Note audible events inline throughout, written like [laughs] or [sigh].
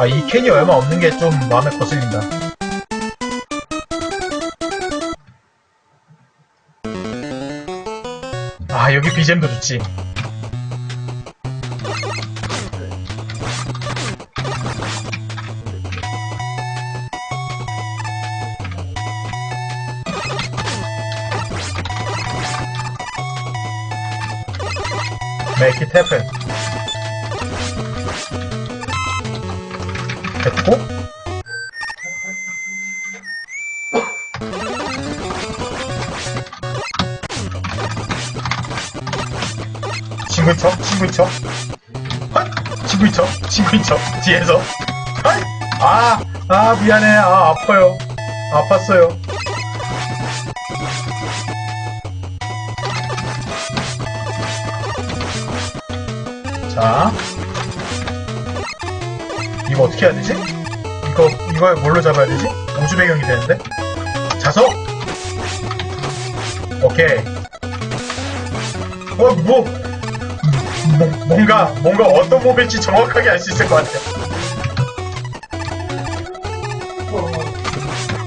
아, 이 캔이 얼마 없는 게 좀 마음에 거슬린다. 아, 여기 BGM도 좋지. Make it. 됐고? 친구인 척, 친구인 척. 헛! 친구인 척, 친구인 척. 뒤에서. 헛! 아, 아, 미안해. 아, 아파요. 아팠어요. 자. 이거 어떻게 해야 되지? 이거, 이걸 뭘로 잡아야 되지? 우주 배경이 되는데? 자석! 오케이. 어, 뭐, 뭐, 뭔가, 뭔가 어떤 몸일지 정확하게 알 수 있을 것 같아요.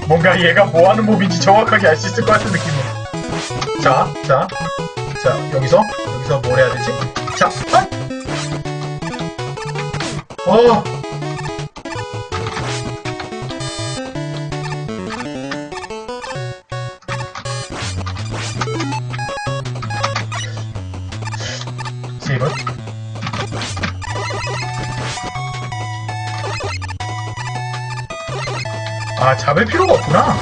뭔가 얘가 뭐 하는 몸인지 정확하게 알 수 있을 것 같은 느낌이에요. 자, 자, 자, 여기서, 여기서 뭘 해야 되지? 자, 아! 어, 아, 잡을 필요가 없구나.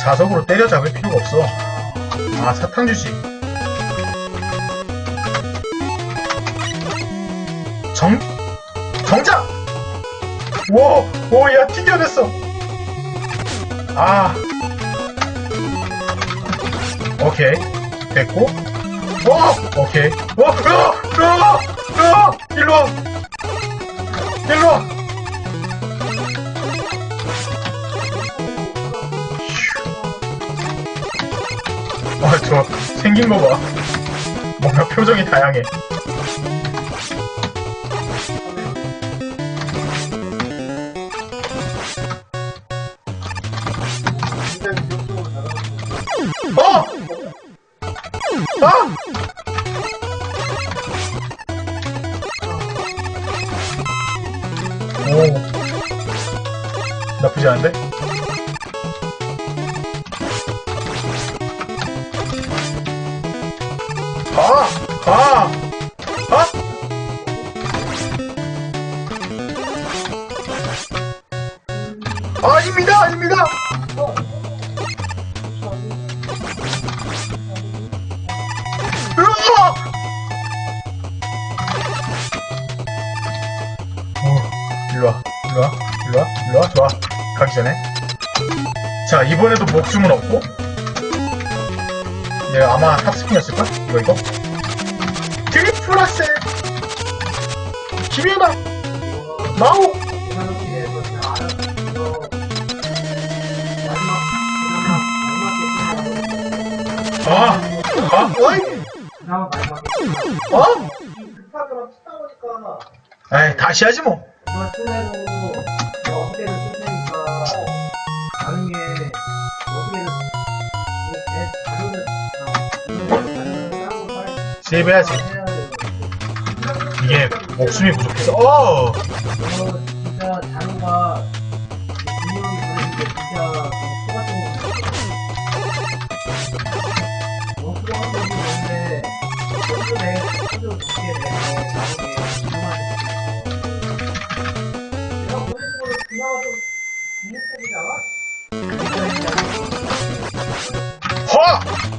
자석으로 때려 잡을 필요가 없어. 아, 사탕 주지. 정, 정작! 오, 오, 야, 튕겨냈어. 아. 오케이. 됐고. 와! 오케이. 와! 으아! 으아! 으아! 일로 와! 일로 와! 휴. 아, 저, 생긴 거 봐. 뭔가 표정이 다양해. 어! 아! 나쁘지 않은데? 가! 가! 가! 아닙니다! 아닙니다! 어, 일로와, 일로와, 일로와, 일로와, 좋아. 가기 전에. 자, 이번에도 목숨은 없고. 얘 아마 탑스킨이었을걸? 이거, 이거. 악셀! 김연아! 마오! 아! 아! 어이! 어? 에이, 다시 하지 뭐. 세이브 해야지. 해야 돼요. 이게 목숨이 부족해서. 어! 저 진짜 자료가 분명히 보내는 게 진짜 똑같은 거 같아요. 워크로 한 번도 없는데 코드 내 내서 자료에 분명하게 내가 보내는 거를 그나마 좀? 허!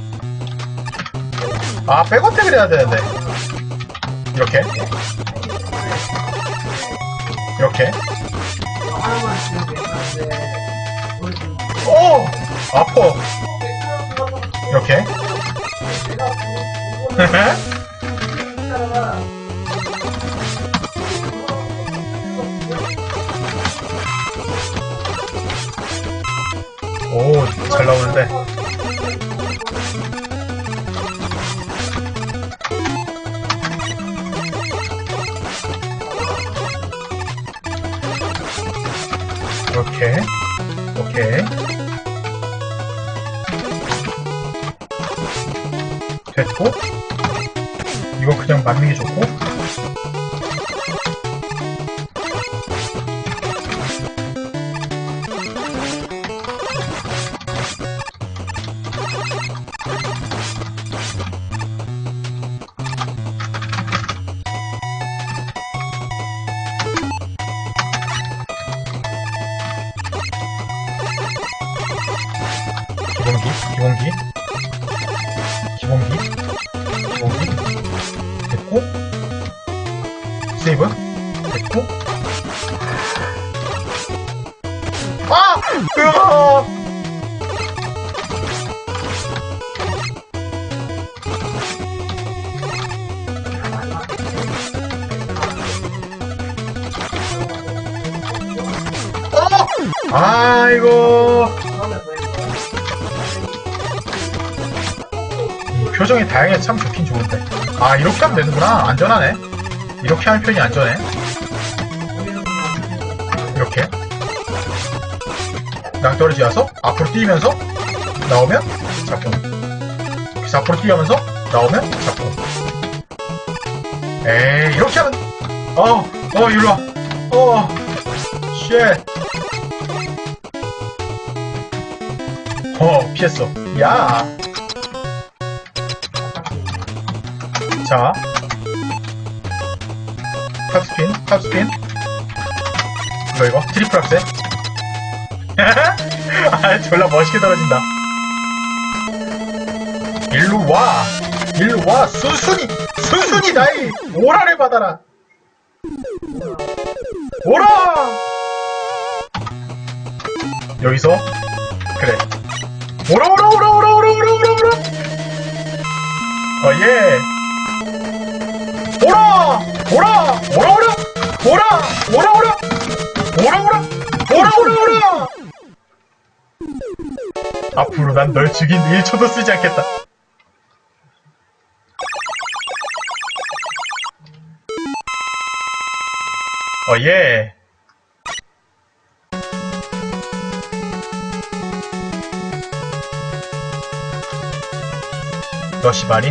아, 백어택을 해야 되는데. 이렇게. 이렇게. 오! 아파. 이렇게. [laughs] 오, 잘 나오는데. 오케이. 오케이. 됐고. 이거 그냥 맞는 게 좋고. 기본기, 기본기, 기본기, 됐고, 세이브, 됐고, 아! 으아! 어! 아이고. 표정이 다양해 참 좋긴 좋은데. 아, 이렇게 하면 되는구나. 안전하네. 이렇게 하면 편이 안전해. 이렇게. 낭떠러지 와서 앞으로 뛰면서 나오면 잡고. 그래서 앞으로 뛰면서 나오면 잡고. 에이, 이렇게 하면. 어, 어, 이리로 와. 어, 쉣. 어, 피했어. 야. 자. 탑스핀, 탑스핀. 이거, 이거. 트리플 악셀. [laughs] 아, 졸라 멋있게 떨어진다. 일로 와. 일로 와. 순순히, 순순히 나의 오라를 받아라. 오라! 여기서, 그래. 오라, 오라, 오라, 오라, 오라, 오라, 오라, 오라. 어, 예. 오라! 오라! 오라, 오라! 오라! 오라, 오라! 오라, 오라! 오라, 오라, 오라! 앞으로 난 널 죽인 1초도 쓰지 않겠다. 어, 예. 러시바리?